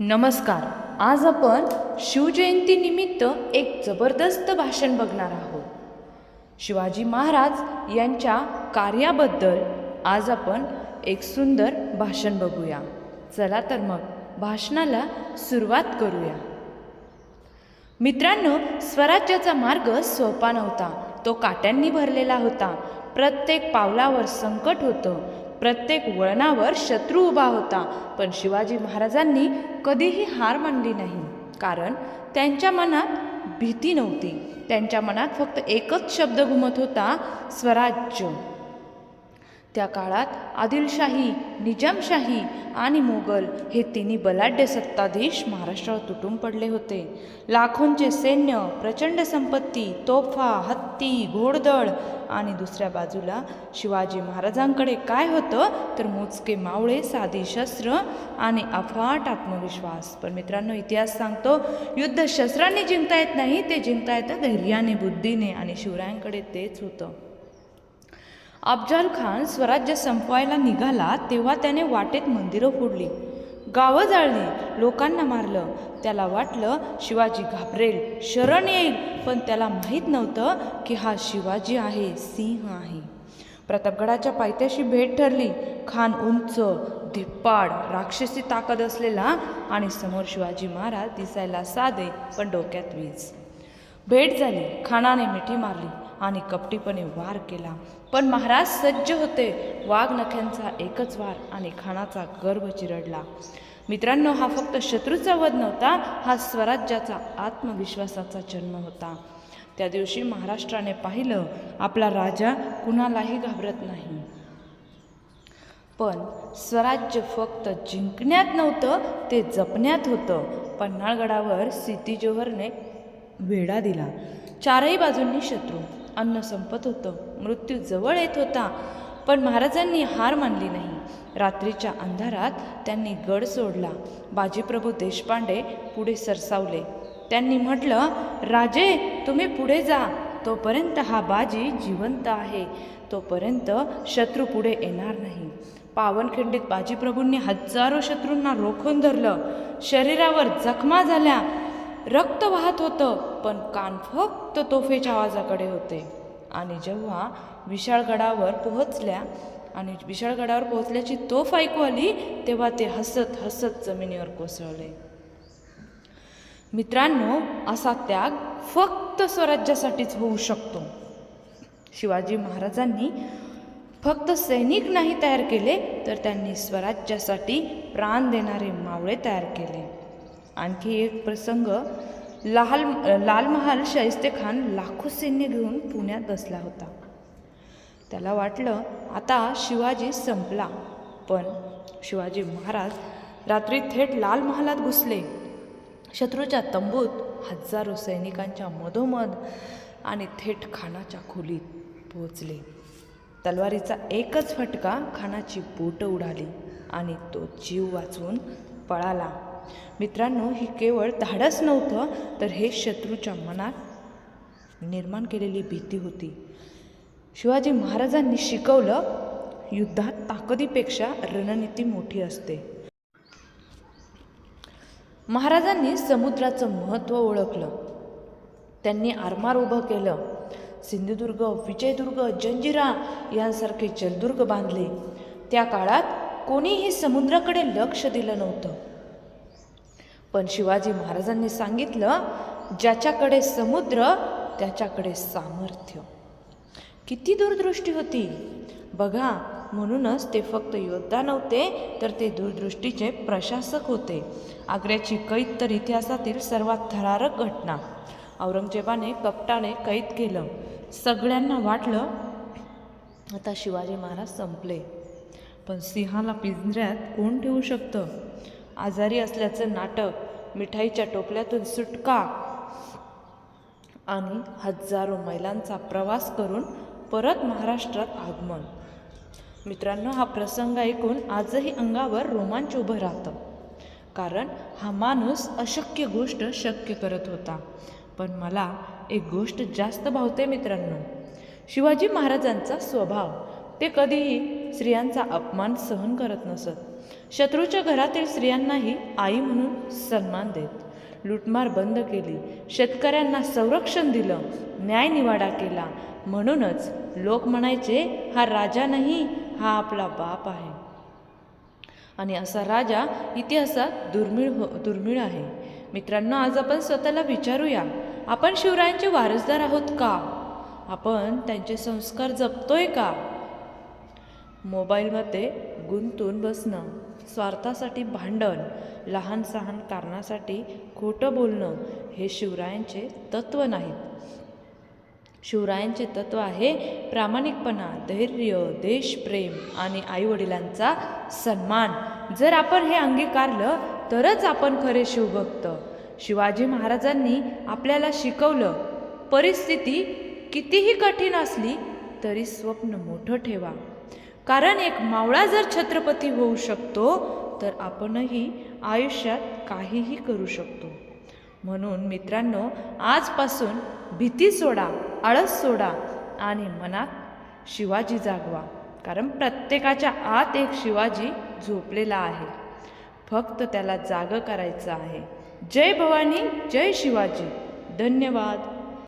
नमस्कार. आज आपण शिवजयंतीनिमित्त एक जबरदस्त भाषण बघणार आहोत. शिवाजी महाराज यांच्या कार्याबद्दल आज आपण एक सुंदर भाषण बघूया. चला तर मग भाषणाला सुरुवात करूया. मित्रांनो स्वराज्याचा मार्ग सोपा नव्हता. तो काट्यांनी भरलेला होता. प्रत्येक पावलावर संकट होतं. प्रत्येक वळणावर शत्रू उभा होता पण शिवाजी महाराजांनी कधीही हार मानली नाही कारण त्यांच्या मनात भीती नव्हती. त्यांच्या मनात फक्त एकच शब्द घुमत होता स्वराज्य. त्या काळात आदिलशाही निजामशाही आणि मोगल हे तिन्ही बलाढ्य सत्ताधीश महाराष्ट्रावर तुटून पडले होते. लाखोंचे सैन्य प्रचंड संपत्ती तोफा हत्ती घोडदळ आणि दुसऱ्या बाजूला शिवाजी महाराजांकडे काय होतं तर मोजके मावळे साधी शस्त्र आणि अफाट आत्मविश्वास. पण मित्रांनो इतिहास सांगतो युद्ध शस्त्रांनी जिंकता येत नाही ते जिंकता येतं धैर्याने बुद्धीने आणि शिवरायांकडे तेच होतं. अफजल खान स्वराज्य संपवायला निघाला तेव्हा त्याने वाटेत मंदिरं फोडली. गावं जाळली लोकांना मारलं. त्याला वाटलं शिवाजी घाबरेल शरण येईल. पण त्याला माहीत नव्हतं की हा शिवाजी आहे सिंह आहे. प्रतापगडाच्या पायथ्याशी भेट ठरली. खान उंच धिप्पाड राक्षसी ताकद असलेला आणि समोर शिवाजी महाराज दिसायला साधे पण डोक्यात वीज. भेट झाली. खानाने मिठी मारली. आणि कपटीपणे वार केला. पण महाराज सज्ज होते. वाघ नख्यांचा एकच वार आणि खानाचा गर्भ चिरडला. मित्रांनो हा फक्त शत्रूचा वध नव्हता हा स्वराज्याचा आत्मविश्वासाचा जन्म होता. त्या दिवशी महाराष्ट्राने पाहिलं आपला राजा कुणालाही घाबरत नाही. पण स्वराज्य फक्त जिंकण्यात नव्हतं ते जपण्यात होतं. पन्हाळगडावर सिद्धी जोहरने वेढा दिला. चारही बाजूंनी शत्रू. अन्न संपत होतं. मृत्यू जवळ येत होता. पण महाराजांनी हार मानली नाही. रात्रीच्या अंधारात त्यांनी गड सोडला. बाजीप्रभू देशपांडे पुढे सरसावले. त्यांनी म्हटलं राजे तुम्ही पुढे जा. तोपर्यंत हा बाजी जिवंत आहे. तोपर्यंत शत्रू पुढे येणार नाही. पावनखिंडीत बाजीप्रभूंनी हजारो शत्रूंना रोखून धरलं. शरीरावर जखमा झाल्या. रक्त वाहत होतं पण कान फक्त तोफेच्या आवाजाकडे होते. आणि जेव्हा विशाळगडावर पोहोचल्या आणि विशाळगडावर पोहोचल्याची तोफ ऐकू आली तेव्हा ते हसत हसत जमिनीवर कोसळले. मित्रांनो असा त्याग फक्त स्वराज्यासाठीच होऊ शकतो. शिवाजी महाराजांनी फक्त सैनिक नाही तयार केले तर त्यांनी स्वराज्यासाठी प्राण देणारे मावळे तयार केले. आणखी एक प्रसंग. लाल लाल महाल शाहिस्ते खान लाखो सैन्य घेऊन पुण्यात बसला होता. त्याला वाटलं आता शिवाजी संपला. पण शिवाजी महाराज रात्री थेट लाल महालात घुसले. शत्रूच्या तंबूत हजारो सैनिकांच्या मधोमध आणि थेट खानाच्या खोलीत पोहोचले. तलवारीचा एकच फटका खानाची बोटं उडाली आणि तो जीव वाचवून पळाला. मित्रांनो ही केवळ धाडस नव्हतं तर हे शत्रूच्या मनात निर्माण केलेली भीती होती. शिवाजी महाराजांनी शिकवलं युद्धात ताकदीपेक्षा रणनीती मोठी असते. महाराजांनी समुद्राचं महत्त्व ओळखलं. त्यांनी आरमार उभं केलं. सिंधुदुर्ग विजयदुर्ग जंजिरा यांसारखे जलदुर्ग बांधले. त्या काळात कोणीही समुद्राकडे लक्ष दिलं नव्हतं. पण शिवाजी महाराजांनी सांगितलं ज्याच्याकडे समुद्र त्याच्याकडे सामर्थ्य. किती दूरदृष्टी होती. बघा म्हणूनच ते फक्त योद्धा नव्हते तर ते दूरदृष्टीचे प्रशासक होते. आग्र्याची कैद तर इतिहासातील सर्वात थरारक घटना. औरंगजेबाने कपटाने कैद केलं. सगळ्यांना वाटलं आता शिवाजी महाराज संपले. पण सिंहाला पिंजऱ्यात कोण ठेवू शकतं? आजारी असल्याचं नाटक मिठाईच्या टोपल्यातून सुटका आणि हजारो मैलांचा प्रवास करून परत महाराष्ट्रात आगमन. मित्रांनो हा प्रसंग ऐकून आजही अंगावर रोमांच उभं राहतं. कारण हा माणूस अशक्य गोष्ट शक्य करत होता. पण मला एक गोष्ट जास्त भावते मित्रांनो. शिवाजी महाराजांचा स्वभाव ते कधीही स्त्रियांचा अपमान सहन करत नसत. शत्रूच्या घरातील स्त्रियांनाही आई म्हणून सन्मान देत. लूटमार बंद केली. शेतकऱ्यांना संरक्षण दिलं. न्यायनिवाडा केला. म्हणूनच लोक म्हणायचे हा राजा नाही हा आपला बाप आहे. आणि असा राजा इतिहासात दुर्मिळ हो दुर्मिळ आहे. मित्रांनो आज आपण स्वतःला विचारूया आपण शिवरायांचे वारसदार आहोत का? आपण त्यांचे संस्कार जपतोय का? मोबाईलमध्ये गुंतून बसणं स्वार्थासाठी भांडण लहान सहान कारणासाठी खोटं बोलणं हे शिवरायांचे तत्त्व नाहीत. शिवरायांचे तत्त्व आहे प्रामाणिकपणा धैर्य देशप्रेम आणि आईवडिलांचा सन्मान. जर आपण हे अंगीकारलं तरच आपण खरे शिवभक्त. शिवाजी महाराजांनी आपल्याला शिकवलं परिस्थिती कितीही कठीण असली तरी स्वप्न मोठं ठेवा. कारण एक मावळा जर छत्रपती होऊ शकतो तर आपणही आयुष्यात काहीही करू शकतो. म्हणून मित्रांनो आजपासून भीती सोडा आळस सोडा आणि मनात शिवाजी जागवा. कारण प्रत्येकाच्या आत एक शिवाजी झोपलेला आहे. फक्त त्याला जाग करायचं आहे. जय भवानी जय शिवाजी. धन्यवाद.